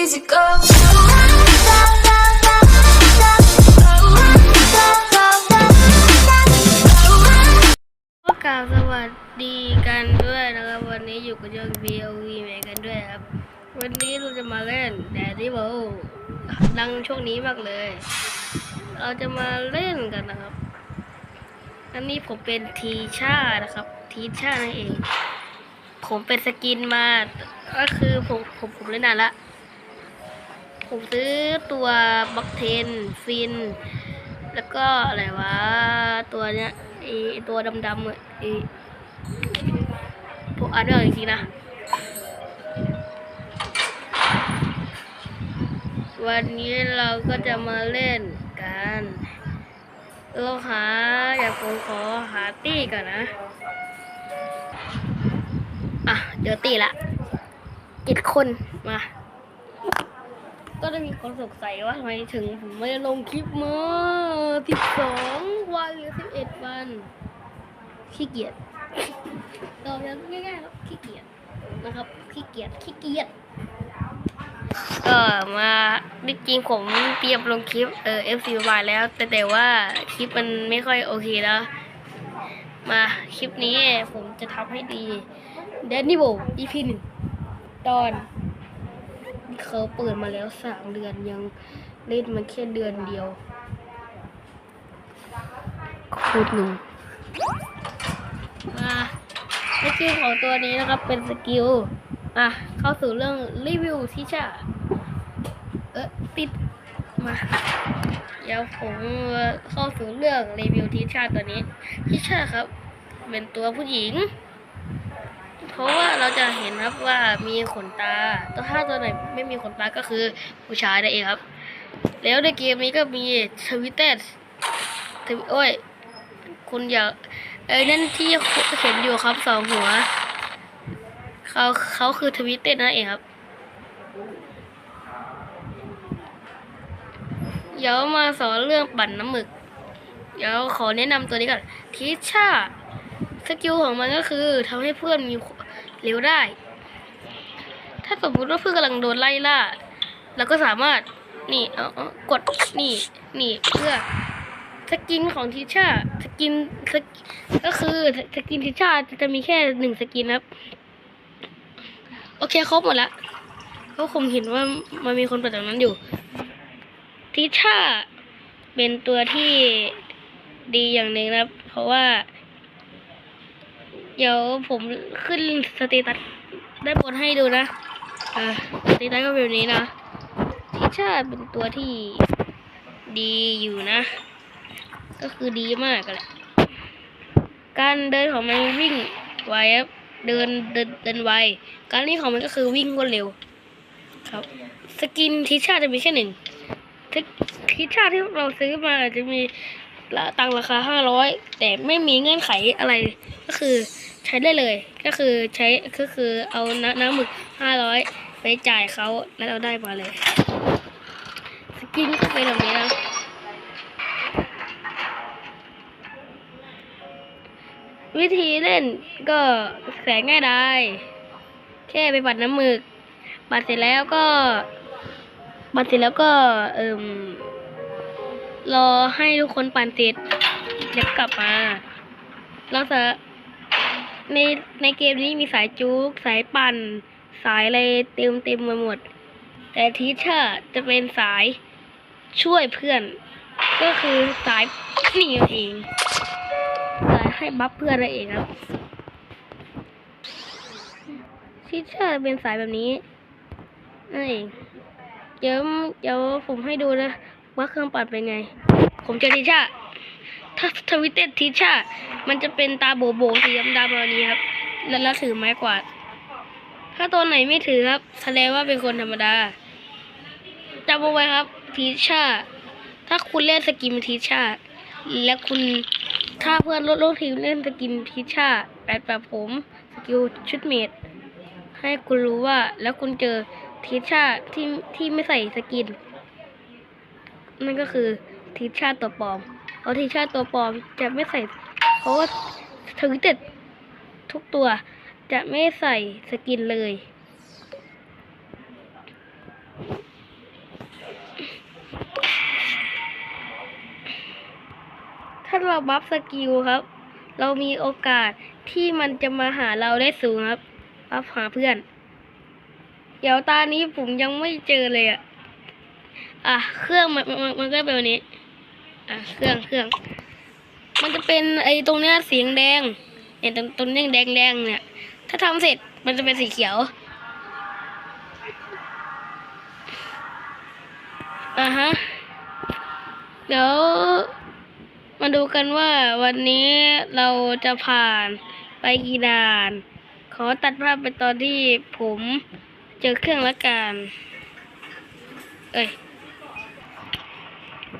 easy go. าวสวัสดีกันด้วยนะครับ วันนี้อยู่กับช่อง BLV แมกันด้วยครับ วันนี้เราจะมาเล่นแดดดี้โบดังช่วงนี้มากเลย เราจะมาเล่นกันนะครับ อันนี้ผมเป็นทีชานะครับ ทีชานั่นเอง ผมเป็นสกินมา ก็คือผมผมผมเล่นนานละ ผมซื้อตัวบ็อกเทนฟิน แล้วก็อะไรวะ ตัวเนี้ยไอตัวดำๆอะไอผมอ่านไม่ออกจริงๆนะวันนี้เราก็จะมาเล่นกันเราหาอยากผมขอหาตี้ก่อนนะ อะ เดี๋ยวตีละเจ็ดคนมา ก็จะมีคนสงสัยว่าทำไมถึงผมไม่ลงคลิปเมาสิบสองวันหรือสิบเอ็ดวันขี้เกียจเรายังง่ายๆครับขี้เกียจนะครับขี้เกียจขี้เกียจก็มาจริงๆผมเตรียมลงคลิปเออ FC มายแล้ว แต่แต่ว่าคลิปมันไม่ค่อยโอเคแล้ว มาคลิปนี้ผมจะทำให้ดีเดนนี่โบ EP หนึ่งตอน เขาเปิดมาแล้วสามเดือนยังเล่นมันแค่เดือนเดียวโคตรหนุ่มาสกิลของตัวนี้นะครับเป็นสกิลอะเข้าสู่เรื่องรีวิวที่ชาเออติดมาเดี๋ยวผมเข้าสู่เรื่องรีวิวทิชาตัวนี้ทิชาครับ เป็นตัวผู้หญิง เพราะว่าเราจะเห็นครับว่ามีขนตา ตัวถ้าตัวไหนไม่มีขนตาก็คือผู้ชายนั่นเองครับ แล้วในเกมนี้ก็มีทวิตเตอร์ทวิโอ้ยคุณอยากเอ้นั่นที่เห็นอยู่ครับสองหัวเขาเขาคือทวิตเตอร์นั่นเองครับเดี๋ยวมาสอนเรื่องปั่นน้ำหมึก เดี๋ยวขอแนะนำตัวนี้ก่อนทิชาสกิลของมันก็คือทำให้เพื่อนมี เร็วได้ ถ้าสมมติว่าเพื่อนกำลังโดนไล่ล่าเราก็สามารถนี่เออกดนี่นี่เพื่อสกินของทิชาสกินสกก็คือสกินทิชาจะมีแค่หนึ่งสกินครับ โอเคครบหมดละก็คงเห็นว่ามันมีคนประจำนั้นอยู่ ทิชาเป็นตัวที่ดีอย่างหนึ่งนะครับ เพราะว่า เดี๋ยวผมขึ้นสเตตัสได้บนให้ดูนะอ่าสเตตัสก็เป็นแบบนี้นะทิชาเป็นตัวที่ดีอยู่นะ ก็คือดีมากแหละการเดินของมันวิ่งไวครับเดินเดินเดินไว การนี้ของมันก็คือวิ่งรวดเร็ว ครับ สกินทิชาจะมีแค่หนึ่งทิชาที่เราซื้อมาจะมี ละตังราคาห้าร้อยแต่ไม่มีเงื่อนไขอะไรก็คือใช้ได้เลย ก็คือใช้ก็คือเอาน้ำน้ำหมึกห้าร้อยไปจ่ายเขาแล้วเราได้มาเลยสกินก็เป็นแบบนี้นะวิธีเล่นก็แสนง่ายดายแค่ไปปัดน้ำหมึกปัดเสร็จแล้วก็ปัดเสร็จแล้วก็เอิ่ม รอให้ทุกคนปั่นเสร็จเดี๋ยวกลับมา เราจะในในเกมนี้มีสายจุกสายปั่น สายอะไรเต็มเต็มมาหมด แต่ทีเชอร์จะเป็นสายช่วยเพื่อน ก็คือสายนี่เองสายให้บัฟเพื่อนนั่นเองครับทีเชอร์เป็นสายแบบนี้นั่นเองเดี๋ยวเดี๋ยวผมให้ดูนะ ว่าเครื่องปั่นเป็นไง ผมเจอทีชาถ้าทวิตเต็ดทีชามันจะเป็นตาโบโบสีดำๆแบบนี้ครับ แล้วแล้วถือไม้กวาด ถ้าตัวไหนไม่ถือครับ แสดงว่าเป็นคนธรรมดาจำเอาไว้ครับทีชาถ้าคุณเล่นสกินทีชาและคุณถ้าเพื่อนลดโลกทีมเล่นสกินทีชาแบบแบบผมสกิลชุดเมดให้คุณรู้ว่าแล้วคุณเจอทีชาที่ที่ไม่ใส่สกิน นั่นก็คือทีมชาติตัวปลอมเพราะทีมชาติตัวปลอมจะไม่ใส่ เพราะว่าถึงเจ็ดทุกตัวจะไม่ใส่สกินเลย ถ้าเราบัฟสกิลครับ เรามีโอกาสที่มันจะมาหาเราได้สูงครับ บัฟหาเพื่อน เดี๋ยวตานี้ผมยังไม่เจอเลยอะ อะเครื่องมันมันมันก็เป็นแบบนี้ อะเครื่องเครื่อง มันจะเป็นไอ้ตรงเนี้ยสีแดงเห็นตรงตรงเนี้ยแดงแดงเนี่ย ถ้าทำเสร็จมันจะเป็นสีเขียวอ่าฮะเดี๋ยวมาดูกันว่าวันนี้เราจะผ่านไปกี่ด่าน ขอตัดภาพไปตอนที่ผมเจอเครื่องละกัน เอ้ย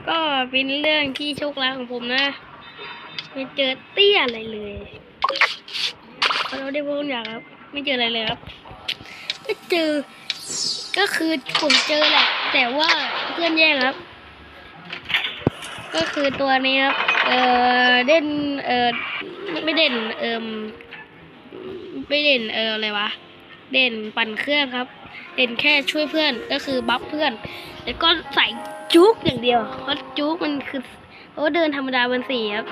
ก็เป็นเรื่องที่โชคร้ายของผมนะ ไม่เจอเตี้ยอะไรเลยขอโทษที่พูดอย่างครับ ไม่เจออะไรเลยครับไม่เจอ ก็คือผมเจอแหละ แต่ว่าเพื่อนแย่งครับ ก็คือตัวนี้ครับ เออเด่น เออไม่ไม่เด่น เออไม่เด่น เอออะไรวะ เด่นปั่นเครื่องครับ เด่นแค่ช่วยเพื่อน ก็คือบัฟเพื่อน แล้วก็ใส่ จุกอย่างเดียวเพราะจุกมันคือเพราะเดินธรรมดาเป็นสี่ครับ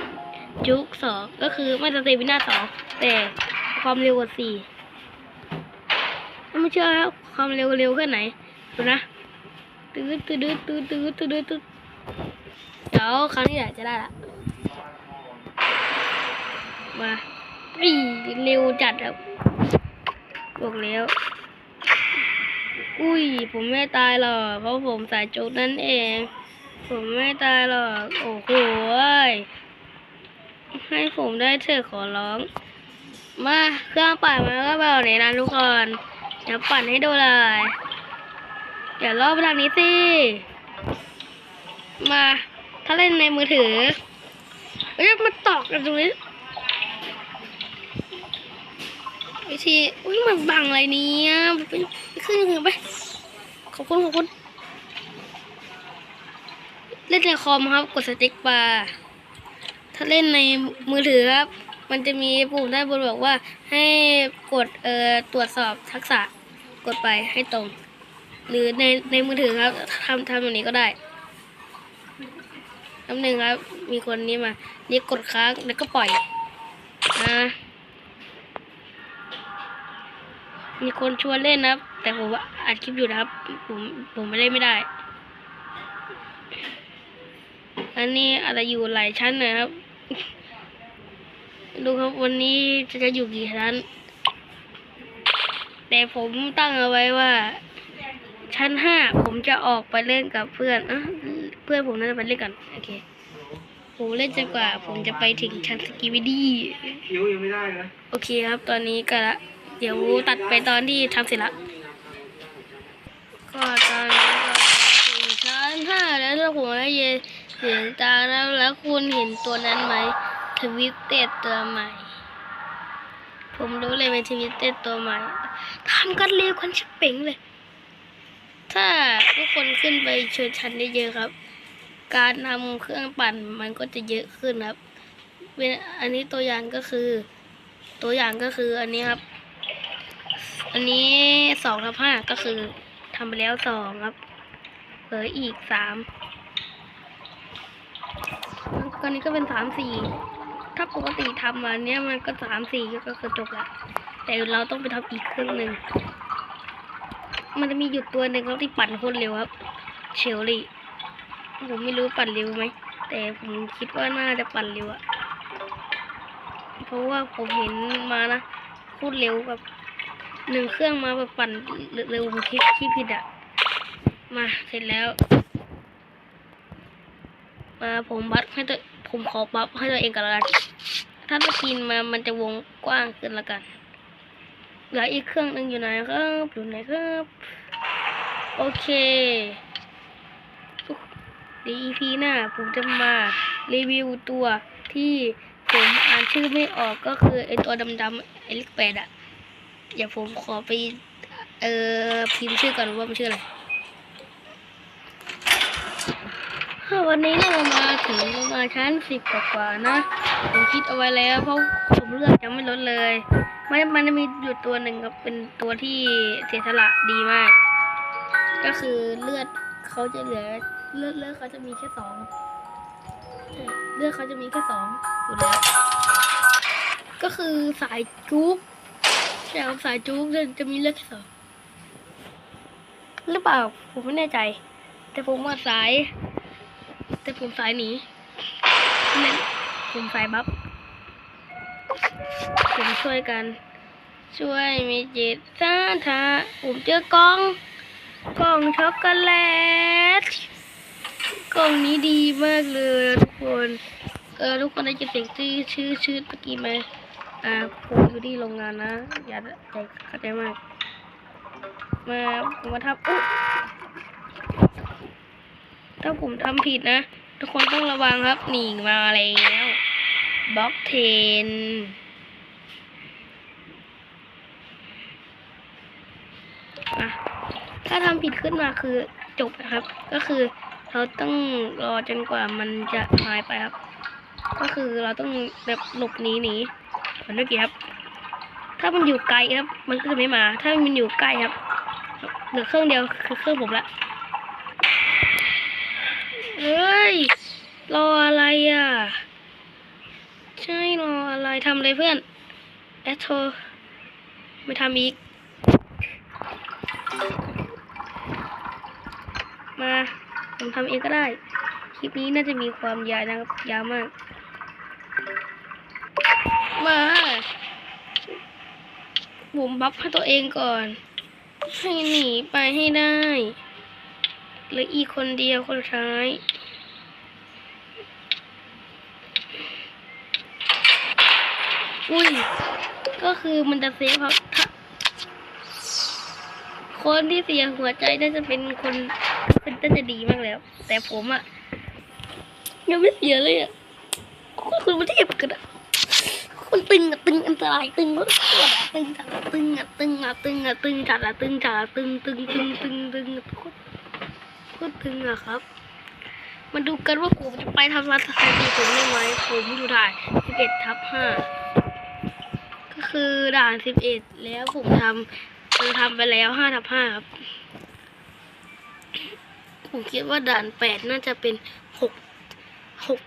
จุกสองก็คือไม่สเตวิน่าสองแต่ความเร็วกว่าสี่ไม่เชื่อครับความเร็วเร็วแค่ไหนดูนะตื้อตื้อตื้อตื้อตื้อตื้อตื้อเดี๋ยวครั้งนี้แหละจะได้ละมาอีเร็วจัดครับบอกแล้ว อุ้ย ผมไม่ตายหรอก เพราะผมสายจุกนั่นเอง ผมไม่ตายหรอก โอ้โหให้ผมได้เถอะขอร้อง มาเครื่องปั่นมันก็แบบนี้นะทุกคนเดี๋ยวปั่นให้ดูเลยเดี๋ยวรอบทางนี้สิ มา ถ้าเล่นในมือถือเอ้ยมาตอกกันตรงนี้ วิธีอุ้ยมันบังอะไรเนี่ยไปขึ้นอย่างอื่นไป ขอบคุณขอบคุณ เล่นในคอมครับ กดสติ๊กบาร์ถ้าเล่นในมือถือครับ มันจะมีปุ่มด้านบนบอกว่า ให้กดเอ่อตรวจสอบทักษะ กดไปให้ตรง หรือในในมือถือครับทำทำแบบนี้ก็ได้คำหนึ่งครับ มีคนนี้มา นี่กดค้างแล้วก็ปล่อยนะ มีคนชวนเล่นนะครับ แต่ผมว่าอัดคลิปอยู่นะครับ ผมผมไม่ได้ไม่ได้ อันนี้อะไรอยู่หลายชั้นนะครับ ดูครับวันนี้จะจะอยู่กี่ชั้น แต่ผมตั้งเอาไว้ว่า ชั้นห้าผมจะออกไปเล่นกับเพื่อนอะเพื่อนผมน่าจะไปเล่นกันโอเคผมเล่นจนกว่าผมจะไปถึงชั้นสกีวิดี้คิ้วยังไม่ได้เลยโอเคครับ ตอนนี้ก็ละ เดี๋ยวตัดไปตอนที่ทำเสร็จละก็ตอนนี้ก็ถึงชั้นห้าแล้วถ้าผมได้ยินเสียงตาแล้วแล้วคุณเห็นตัวนั้นไหมทวิตเต็ดตัวใหม่ ผมรู้เลยเป็นทวิตเต็ดตัวใหม่ทำกันเร็วกันชิบเป่งเลย ถ้าทุกคนขึ้นไปชิญชั้นได้เยอะครับ การทำเครื่องปั่นมันก็จะเยอะขึ้นครับเป็นอันนี้ตัวอย่างก็คือ ตัวอย่างก็คืออันนี้ครับ อันนี้สองทับห้าก็คือทำไปแล้วสองครับเหลืออีกสามตอนนี้ก็เป็นสามสี่ถ้าปกติทำมาเนี้ยมันก็สามสี่ก็คือจบละแต่เราต้องไปทำอีกครื่งหนึ่งมันจะมีหยุดตัวหนึ่งครับที่ปั่นโคนเร็วครับเชลลี่ผมไม่รู้ปั่นเร็วไหมแต่ผมคิดว่าน่าจะปั่นเร็วอะเพราะว่าผมเห็นมานะโคตรเร็วแบบ หนึ่งเครื่องมาแบบปั่นเร็วผมคิดคิดผิดอะ มาเสร็จแล้วมาผมบัฟให้ตัวผมขอบัฟให้ตัวเองกันล้วกัน ถ้าสกินมามันจะวงกว้างขึ้นละกันเหลืออีกเครื่องหนึ่งอยู่ไหนครับอยู่ไหนครับ โอเคเดี EP หน้าผมจะมารีวิวตัวที่ผมอ่านชื่อไม่ออกก็คือไอตัวดำๆไอเล็กแปดอะ อย่าผมขอไป เอ่อ พิมพ์ชื่อก่อนว่ามันชื่ออะไรวันนี้เรามาถึงมาชั้นสิบกว่านะ ผมคิดเอาไว้แล้ว เพราะผมเลือกยังไม่ลดเลย มันมันจะมีอยู่ตัวหนึ่งครับเป็นตัวที่เสียสละดีมาก ก็คือเลือดเขาจะเหลือเลือดเลือดเขาจะมีแค่สองเลือดเขาจะมีแค่สองอยู่แล้วก็คือสายจุ๊บ ใช่ครับสายจุ๊บจะมีเลือดสองหรือเปล่า ผมไม่แน่ใจ แต่ผมว่าสาย แต่ผมสายหนีเน้นผมสายบัฟผมช่วยกัน ช่วยมีจิตสาธาผมเจอกล่องกล่องช็อกโกแลตกล่องนี้ดีมากเลยทุกคน เออทุกคนได้ยินเสียงชื่อชื่อชื่อเมื่อกี้ไหม อ่าผมอยู่ที่โรงงานนะ อย่าใจเข้าใจมาก มาผมมาทำอุ๊ถ้าผมทำผิดนะ ทุกคนต้องระวังครับ หนีมาแล้วบล็อกเทนถ้าทำผิดขึ้นมาคือจบนะครับ ก็คือเราต้องรอจนกว่ามันจะหายไปครับ ก็คือเราต้องแบบหลบหนีหนี อนเมื่อกี้ครับ ถ้ามันอยู่ไกลครับ มันก็จะไม่มา ถ้ามันอยู่ใกล้ครับ เหลือเครื่องเดียวคือเครื่องผมละเอ้ย รออะไรอะ ใช่รออะไรทำเลยเพื่อนแอดโทรไม่ทำอีก มา ผมทำเองก็ได้ คลิปนี้น่าจะมีความยาวนะครับยาวมาก มาผมบัฟให้ตัวเองก่อน ให้หนีไปให้ได้เหลืออีกคนเดียวคนสุดท้ายอุ้ย ก็คือมันจะเซฟครับถ้าคนที่เสียหัวใจน่าจะเป็นคนเป็นน่าจะดีมากแล้ว แต่ผมอะยังไม่เสียเลยอะคนคุณมาเทียบกันอะ คนตึงอะตึงอันตรายตึงรถปวดอะตึงจัดตึงอะตึงอะตึงอะตึงจัดอะตึงจัดอะตึงตึงตึงตึงตึงโคตรโคตรตึงอะครับ มาดูกันว่าผมจะไปทำรัฐสถานีผมได้ไหมผมอยู่ด่าน11ทับ5ก็คือด่าน11แล้วผมทำเราทำไปแล้ว5ทับ5ครับ ผมคิดว่าด่านแปดน่าจะเป็นหกหก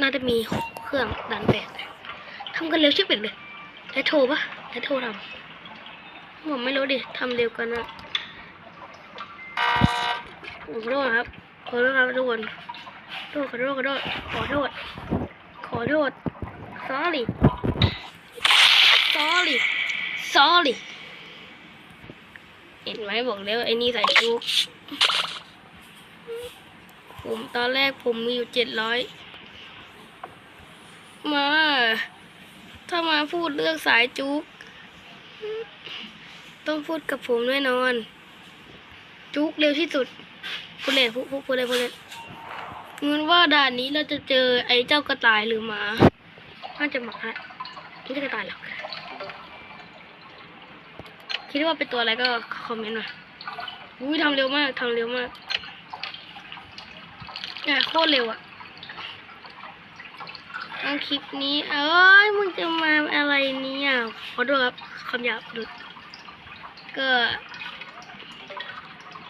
น่าจะมีหกเครื่องด่านแปด ทำกันเร็วชิบเป็นเลยแอดโทรปะแอดโทรทำผมไม่รู้ดิทำเร็วกันนะผมขอโทษครับ ขอโทษครับทุกคนโทษขอโทษขอโทษขอโทษขอโทษ sorry sorry sorry เห็นไหมบอกแล้วไอ้นี่ใส่ชุกผมตอนแรกผมมีอยู่เจ็ดร้อยมา ถ้ามาพูดเรื่องสายจุก ต้องพูดกับผมแน่นอน จุกเร็วที่สุดพูดเล่นพูดพูดพูดเล่นพูดเล่นเงินว่าด่านนี้เราจะเจอไอ้เจ้ากระต่ายหรือหมาน่าจะหมาไม่ใช่กระต่ายหรอกคิดว่าเป็นตัวอะไรก็คอมเมนต์มาอุ้ยทำเร็วมากทำเร็วมากอะโคตรเร็วอะ เอาคลิปนี้ เอ้ยมึงจะมาอะไรเนี่ยขอโทษครับคำหยาบดุดก็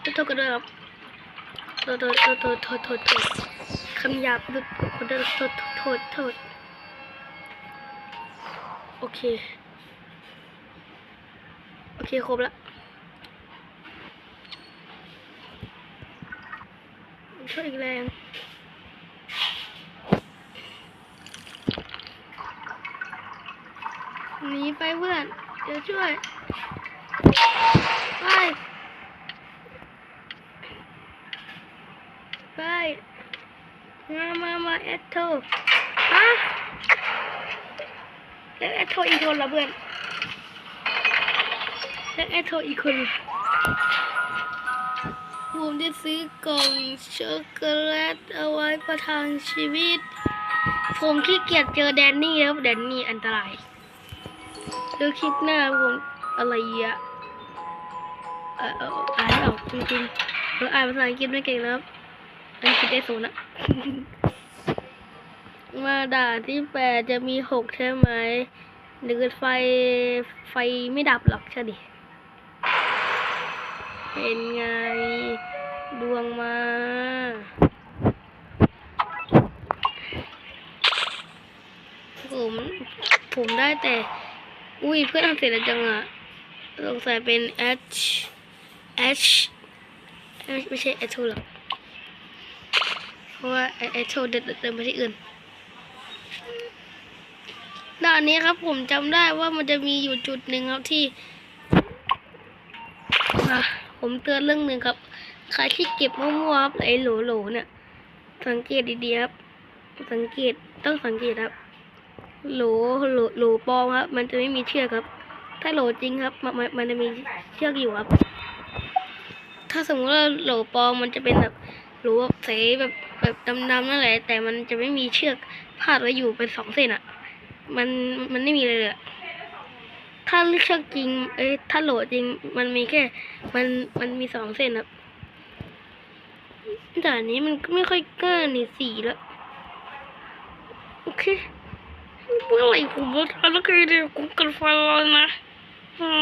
ขอโทษกันด้วยครับโทษโทษโทษโทษโทษโทษโทษคำหยาบดุดขอโทษโทษโทษโทษโอเค โอเค ครบแล้วช่วยอีกแรง หนีไปเพื่อน เดี๋ยวช่วยไปไปมามามาแอดโทรฮะแล้วแอดโทอีกคนละเพื่อนแล้วแอดโทรอีกคนผมจะซื้อกล่องช็อกโกแลตเอาไว้ประทังชีวิต ผมขี้เกียจเจอแดนนี่ครับแดนนี่อันตราย ดี๋ยวคลิปหน้าผมอะไรอะเออเอออ่านออกจริงๆเราอ่านภาษาอังกฤษไม่เก่งนะครับอังกฤษได้ศูนย์อะมาด่านที่แปดจะมีหกใช่ไหมหรือไฟไฟไม่ดับหรอกใช่ดิ เป็นไงดวงมาผมผมได้แต่ อุ้ยเพื่อนทำเสร็จแล้วจังอะสงสัยเป็น H H ไม่ใช่ H หรอกเพราะว่า H เดินเดินไปที่อื่นด่านนี้ครับผมจำได้ว่ามันจะมีอยู่จุดหนึ่งครับที่ผมเตือนเรื่องหนึ่งครับ ใครที่เก็บมั่วๆครับไอ้โหลๆเนี่ย สังเกตดีๆครับ สังเกตต้องสังเกตครับ โหลโหลโหลปลอมครับ มันจะไม่มีเชือกครับ ถ้าโหลจริงครับ มันมันมันจะมีเชือกอยู่ครับ ถ้าสมมติว่าโหลปลอมมันจะเป็นแบบหลแบบใสแบบแบบดำๆนั่นแหละ แต่มันจะไม่มีเชือกพาดไว้อยู่เป็นสองเส้นอะ มันมันไม่มีเลยเลยอะถ้าเชือกจริง เอ้ยถ้าโหลจริง มันมีแค่ มันมันมีสองเส้นครับแต่อันนี้มันก็ไม่ค่อยกล้าหนีสีแล้ว โอเค เมื่อไหร่ผมจะทำแล้วก็เดี๋ยวกูกันฟันแล้วนะฮะ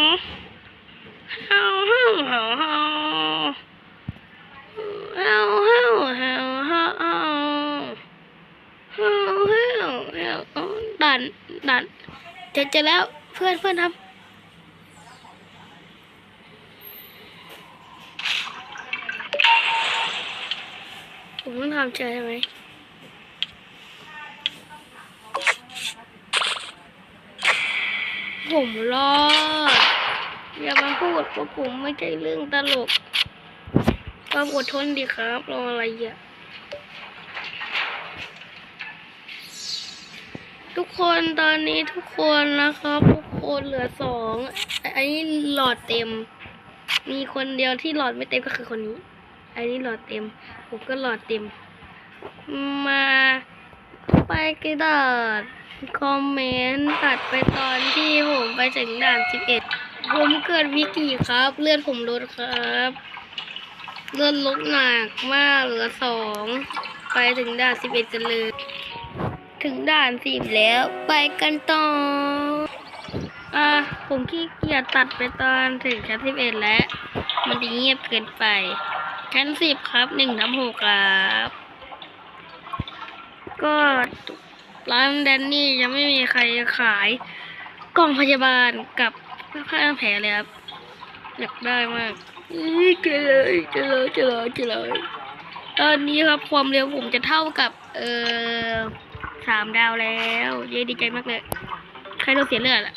ฮ่าวฮ่าวฮ่าวฮ่าวฮ่าวฮ่าวฮ่าฮ่าวฮ่าฮ่าวฮ่าวฮ่าวดันดันเจะจะแล้วเพื่อนเพื่อนทำผมต้องทำเจอใช่ไหม ผมรอด อย่ามาพูดว่าผมไม่ใช่เรื่องตลก ความอดทนดีครับ รออะไรอะ ทุกคนตอนนี้ทุกคนนะครับ ทุกคนเหลือสองอันนี้หลอดเต็ม มีคนเดียวที่หลอดไม่เต็มก็คือคนนี้ อันนี้หลอดเต็ม ผมก็หลอดเต็ม มาไปกระดาษ คอมเมนต์ตัดไปตอนที่ผมไปถึงด่านสิบเอ็ดผมเกิดวิกฤตครับ เลือดผมลดครับ เลือดลดหนักมากเหลือสองไปถึงด่านสิบเอ็ดกันเลย ถึงด่านสิบแล้วไปกันต่ออะผมขี้เกียจตัดไปตอนถึงชั้นสิบเอ็ดแล้ว มันจะเงียบเกินไปชั้นสิบครับหนึ่งน้ำหกครับ ก็ ร้านแดนนี่ยังไม่มีใครขายกล่องพยาบาลกับผ้าแผลเลยครับอยากได้มากอื้อเจอเลยเจอเลยเจอเลยเจอเลยตอนนี้ครับความเร็วผมจะเท่ากับ เออสามดาวแล้วเย้ดีใจมากเลย ใครโดนเสียเลือดอะ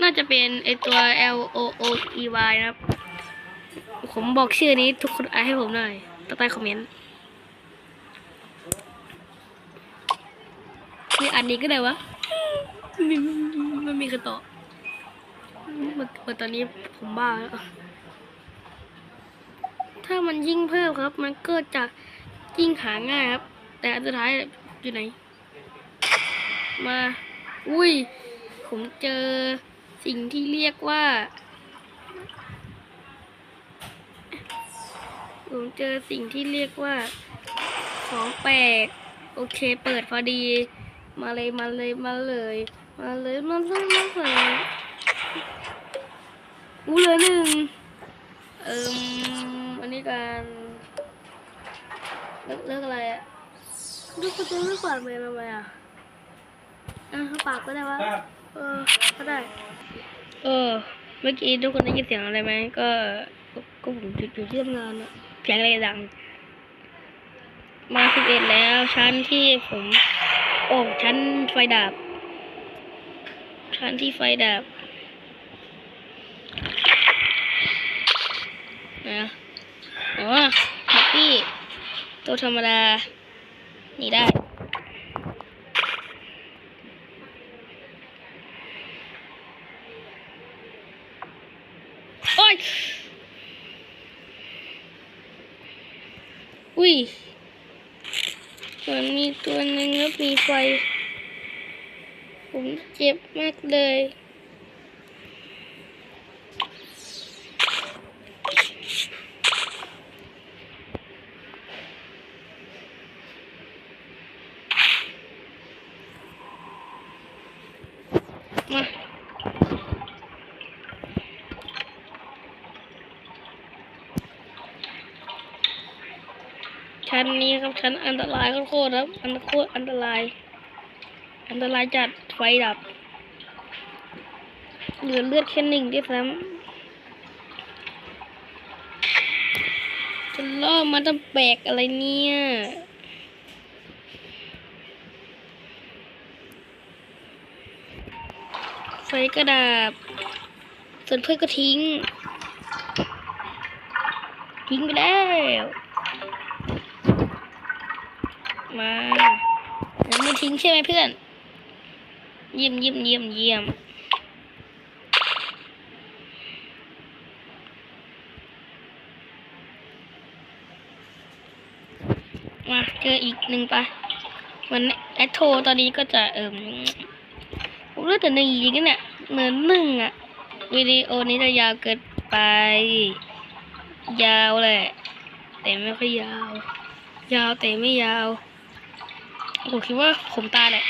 น่าจะเป็นไอตัว L O O E Y นะครับ ผมบอกชื่อนี้ทุกคนอ่านให้ผมหน่อยใต้คอมเมนต์ มีอันนี้ก็ได้วะม่ไม่มีใครตอเมือมือตอนนี้ผมบ้าแล้วถ้ามันยิ่งเพิ่มครับ มันก็จะยิ่งหาง่ายครับ แต่อันสุดท้ายอยู่ไหน มา อุ้ย ผมเจอสิ่งที่เรียกว่า ผมเจอสิ่งที่เรียกว่าของแปลก โอเค เปิดพอดี มาเลยมาเลยมาเลยมาเลยมาเลยมาเลยอู้เหลยหนึ่งเอิมอันนี้การเลิกเลิกอะไรอะลูกกระตุ้นไม่ปาดเลยทำไมอะอะเขาปากก็ได้วะเออก็ได้ เออ เมื่อกี้ทุกคนได้ยินเสียงอะไรไหมก็ก็ผมจุดอยู่ที่ทำงานอะเสียงอะไรดัง มาสิบเอ็ดแล้วชั้นที่ผม โอ้ชั้นไฟดาบ ชั้นที่ไฟดาบนะอ๋อแฮปปี้ตัวธรรมดา นี่ได้ โอ้ย อุ้ย มันมีตัวหนึ่งแล้วมีไฟ ผมเจ็บมากเลยมา ชั้นนี้ครับชั้นอันตรายโคตรครับ อันโคตรอันตราย อันตรายจัดไฟดับ เหลือเลือดแค่หนึ่งด้วยซ้ำจะล่อมาต้องแบกอะไรเนี่ยไฟกระดาบส่วนเพื่อนก็ทิ้ง ทิ้งไปแล้ว มายังไม่ทิ้งใช่ไหมเพื่อน เยี่ยมเยี่ยมเยี่ยมเยี่ยมมาเจออีกหนึ่งปะมันแอดโทตอนนี้ก็จะเอิมผมรู้แต่หนึ่งอีกเนี่ยเหมือนหนึ่งอะวิดีโอนี้จะยาวเกินไป ยาวแหละ แต่ไม่ค่อยยาว ยาวแต่ไม่ยาว ผมคิดว่าผมตายแหละ